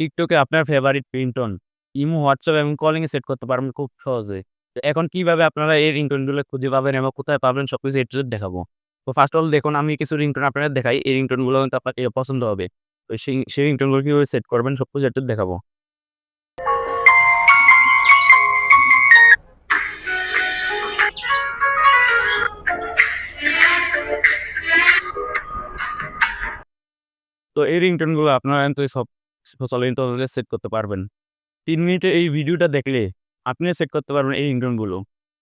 টিকটকে আপনার favourite ringtone Imo, WhatsApp এবং কলিং এ সেট করতে পারবেন খুব সহজে। তো এখন কীভাবে আপনারা এই রিংটোনগুলো খুঁজে পাবেন এবং কোথায় পাবেন সব কিছু টু জেড দেখাবো। তো ফার্স্ট অল দেখুন আমি কিছু রিংটোন আপনাদের দেখাই। এই রিংটোনগুলো কিন্তু আপনার পছন্দ হবে। তো সেই সেই রিংটোনগুলো কীভাবে সেট করবেন সব কিছু টু জেড দেখাবো। তো এই রিংটোনগুলো আপনারা কিন্তু সব সোশ্যাল ইন্টারনেটে সেট করতে পারবেন। তিন মিনিটে এই ভিডিওটা দেখলে আপনিও সেট করতে পারবেন এই রিংটোনগুলো।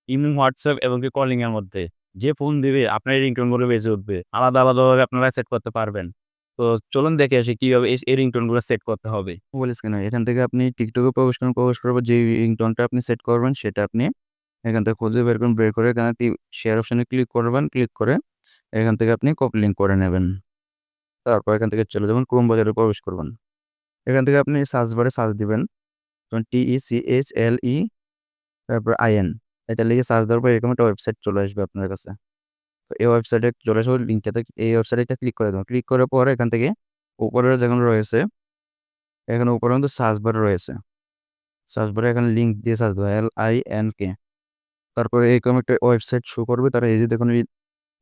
ইমো, হোয়াটসঅ্যাপ এবং কি কলিং এর মধ্যে। যে ফোন দিবে আপনার এই রিংটোনগুলো বেজে উঠবে। আলাদা, আলাদাভাবে আপনারা সেট করতে পারবেন। তো চলুন দেখে আসি কীভাবে এই এই রিংটোনগুলো সেট করতে হবে। মোবাইল স্ক্রিনে এখান থেকে আপনি টিকটকে প্রবেশ করুন। প্রবেশ পর যে রিংটোনটা আপনি সেট করবেন সেটা আপনি এখান থেকে খুঁজে বের করুন। বের করে এখানে শেয়ার অপশনে ক্লিক করবেন। ক্লিক করে এখান থেকে আপনি কপি লিঙ্ক করে নেবেন। তারপর এখান থেকে চলে যাবেন ক্রোম বাজারে প্রবেশ করবেন। এখান থেকে আপনি সার্চ বারে সার্চ দিবেন। যেমন টি-ই-সি-এইচ-এল-ই তারপর আই-এন এটা লিখে সার্চ দেওয়ার পর এরকম একটা ওয়েবসাইট চলে আসবে আপনার কাছে। তো এই ওয়েবসাইটে চলে আসার লিঙ্কটাতে এই ওয়েবসাইটে ক্লিক করে দেবেন। ক্লিক করার পর এখান থেকে উপরে যেখানে রয়েছে, এখানে উপরে কিন্তু সার্চ বার রয়েছে। সার্চ বারে এখানে লিঙ্ক দিয়ে সার্চ দেবেন এল-আই-এন-কে তারপরে এরকম একটা ওয়েবসাইট শো করবে। তার এই যে দেখুন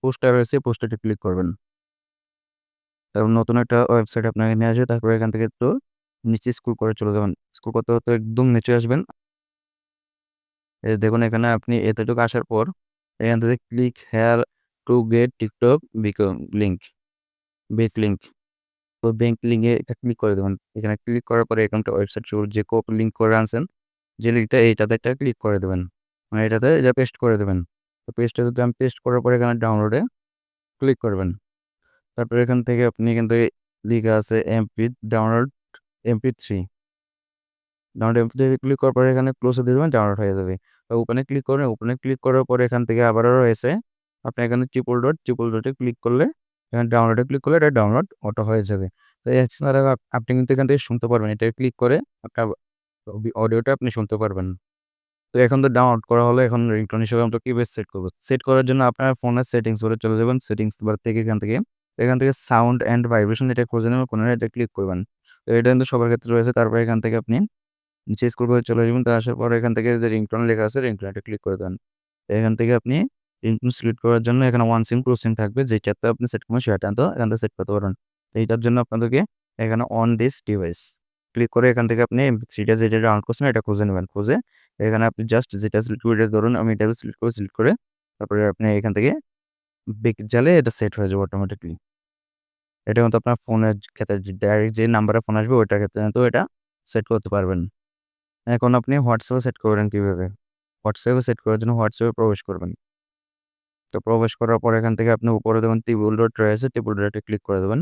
পোস্টার রয়েছে পোস্টারটি ক্লিক করবেন। তারপর নতুন একটা ওয়েবসাইট আপনাকে নিয়ে আসবে। তারপরে এখান থেকে একটু নিচে স্কুল করে চলে যাবেন। স্কুল করতে, করতে একদম নিচে আসবেন। দেখুন এখানে আপনি এতটুকু আসার পর এখান থেকে click here to get TikTok link base link তো ব্যাংক লিঙ্কে এটা ক্লিক করে দেবেন। এখানে ক্লিক করার পরে এরকম একটা ওয়েবসাইট যে কপি লিঙ্ক করে আনছেন যে লিঙ্কটা এইটাতে একটা ক্লিক করে দেবেন। মানে এটাতে এটা পেস্ট করে দেবেন। তো পেস্টটা যদি আমি পেস্ট করার পরে এখানে ডাউনলোডে ক্লিক করবেন। তারপরে এখান থেকে আপনি এখান থেকে লিখা আছে MP download MP three download MP three click করার পরে এখানে ক্লোজ দিবেন ডাউনলোড হয়ে যাবে। তো ওপেনে ক্লিক করবেন। ওপেনে ক্লিক করার পরে এখান থেকে আবারও রয়েছে আপনি এখানে ট্রিপল ডট, ট্রিপল ডটে ক্লিক করলে এখানে ডাউনলোডে ক্লিক করলে এটা ডাউনলোড অটো হয়ে যাবে। তো এছাড়া আপনি কিন্তু এখান থেকে শুনতে পারবেন। এটা ক্লিক করে আপনার অডিওটা আপনি শুনতে পারবেন। তো এখন তো ডাউনলোড করা হলো এখন রিংটোন হিসেবে আমরা কীভাবে সেট করব। সেট করার জন্য আপনার ফোনের সেটিংস বারে চলে যাবেন। সেটিংস বার থেকে এখান থেকে এখান থেকে সাউন্ড অ্যান্ড ভাইব্রেশন এটা খুঁজে নেবেন কোনো এটা ক্লিক করবেন। তো এটা কিন্তু সবার ক্ষেত্রে রয়েছে। তারপরে এখান থেকে আপনি নিচে স্কুল করে চলে যাবেন। তো আসার পর এখান থেকে যে রিংটোন লেখা আছে রিংটোন এটা ক্লিক করে দেন। এখান থেকে আপনি রিংটোন সিলেক্ট করার জন্য এখানে ওয়ান সিম টু সিম থাকবে যেটাতে আপনি সেট করবেন, সেটা তো এখান থেকে সেট করতে পারেন তো এইটার জন্য আপনাদেরকে এখানে অন দিস ডিভাইস ক্লিক করে এখান থেকে আপনি থ্রিটা যেটা ডাউনলোড করছেন, এটা খুঁজে নেবেন। খুঁজে এখানে আপনি জাস্ট যেটা সিলেক্ট করে ধরুন, আমি এটা সিলেক্ট করে সিলেক্ট করে তারপরে আপনি এখান থেকে বেক জালে এটা সেট হয়ে যাবে অটোমেটিক্যালি। এটা কিন্তু আপনার ফোনের ক্ষেত্রে ডাইরেক্ট যে নাম্বারে ফোন আসবে ওইটার ক্ষেত্রে কিন্তু এটা সেট করতে পারবেন। এখন আপনি হোয়াটসঅ্যাপে সেট করবেন কীভাবে? হোয়াটসঅ্যাপে সেট করার জন্য হোয়াটসঅ্যাপে প্রবেশ করবেন। তো প্রবেশ করার পর এখান থেকে আপনি উপরে দেখুন ট্রিপল ডট রয়েছে ট্রিপল ডটে ক্লিক করে দেবেন।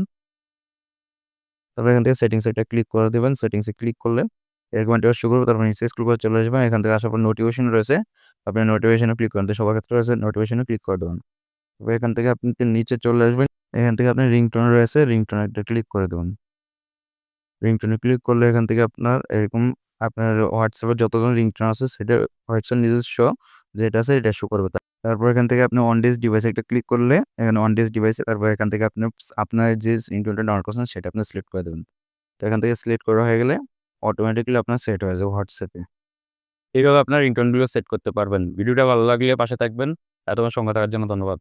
তারপর এখান থেকে সেটিংস এটা ক্লিক করে দিবেন। সেটিংসে ক্লিক করলে এরকম একটা শো করব, তারপর নিচে স্ক্রল করে চলে আসবেন। এখান থেকে আসার পর নোটিফিকেশন রয়েছে। আপনি নোটিফিকেশনে ক্লিক করেন। তো সবার ক্ষেত্রে রয়েছে নোটিফিকেশনে ক্লিক করে দেবেন। এখান থেকে আপনি নিচে চলে আসবেন। এখান থেকে আপনি রিংটোন রয়েছে, রিংটোন একটা ক্লিক করে দেবেন। রিংটোনে ক্লিক করলে এখান থেকে আপনার এরকম আপনার হোয়াটসঅ্যাপে যতজন রিংটোন আছে, সেটা হোয়াটসঅ্যাপ নিজস্ব, যেটা আছে এটা শো করবে। তারপর এখান থেকে আপনি অন ডিস ডিভাইসে একটা ক্লিক করলে, এখানে অন ডিস ডিভাইসে তারপর এখান থেকে আপনি আপনার যে রিংটোনটা ডাউনলোড করছেন, সেটা আপনি সিলেক্ট করে দেবেন। তো এখান থেকে সিলেক্ট করা হয়ে গেলে অটোমেটিক্যালি আপনার সেট হয়ে যাবে হোয়াটসঅ্যাপে। এইভাবে আপনার রিংটোনগুলো সেট করতে পারবেন। ভিডিওটা ভালো লাগলে পাশে থাকবেন। এতক্ষণ সঙ্গে থাকার জন্য ধন্যবাদ।